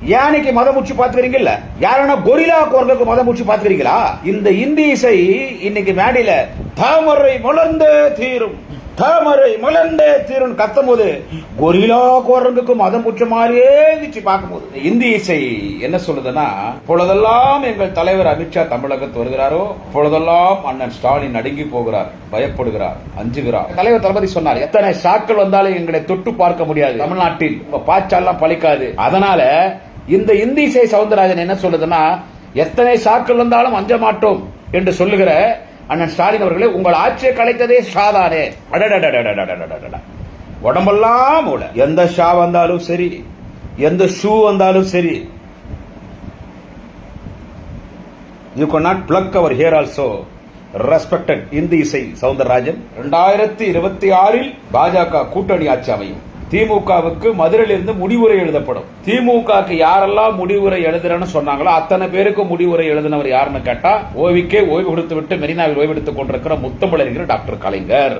யானைக்கு மதம் முச்சு பாத்துக்கிறீங்கல்ல யாரனா கொரிலா குரலுக்கு மதம் முச்சு பாத்துக்கிறீங்களா இந்த இந்தி இசை இன்னைக்கு மேடையில தாமரை மலர்ந்தே தீரும். தாமரை மலர்ந்தே தீரும் கத்தும் போது கொரிலா குரங்குக்கு மதம் முச்ச மாதிரியே இருந்துச்சு பார்க்கும்போது. இந்தி இசை என்ன சொல்லுதுன்னா பொழுதெல்லாம் எங்கள் தலைவர் அமித்ஷா தமிழகத்து வருகிறாரோ பொழுதெல்லாம் அண்ணன் ஸ்டாலின் நடுங்கி போகிறார் பயப்படுகிறார் அஞ்சுகிறார். தலைவர் தளபதி சொன்னார் எத்தனை சாக்கள் வந்தாலும் எங்களை தொட்டு பார்க்க முடியாது. தமிழ்நாட்டில் பாச்சாலாம் பழிக்காது. அதனால இந்த இந்தி இசை சவுந்தரராஜன் என்ன சொல்லுதுன்னா எத்தனை சாக்கள் இருந்தாலும் அஞ்ச மாட்டோம் என்று சொல்லுகிற அண்ணன் ஸ்டாலின் அவர்களே உங்கள் ஆட்சியை கலைத்ததே ஷாதானே உடம்பெல்லாம் மூளை. எந்த ஷா வந்தாலும் சரி எந்த ஷூ வந்தாலும் சரி. You go not pluck our here also respected Hindi இசை சவுந்தரராஜன். ரெண்டாயிரத்தி இருபத்தி ஆறில் பாஜக கூட்டணி ஆட்சி அமையும். திமுகவுக்கு மதுரையிலிருந்து முடிவுரை எழுதப்படும். திமுகவுக்கு யாரெல்லாம் முடிவுரை எழுதுறன்னு சொன்னாங்களோ அத்தனை பேருக்கு முடிவுரை எழுதினவர் யாருன்னு கேட்டா ஓவிக்கே ஓய்வு கொடுத்து விட்டு மெரினாவில் ஓய்வெடுத்துக் கொண்டிருக்கிற முத்தமிழறிஞர் டாக்டர் கலைஞர்.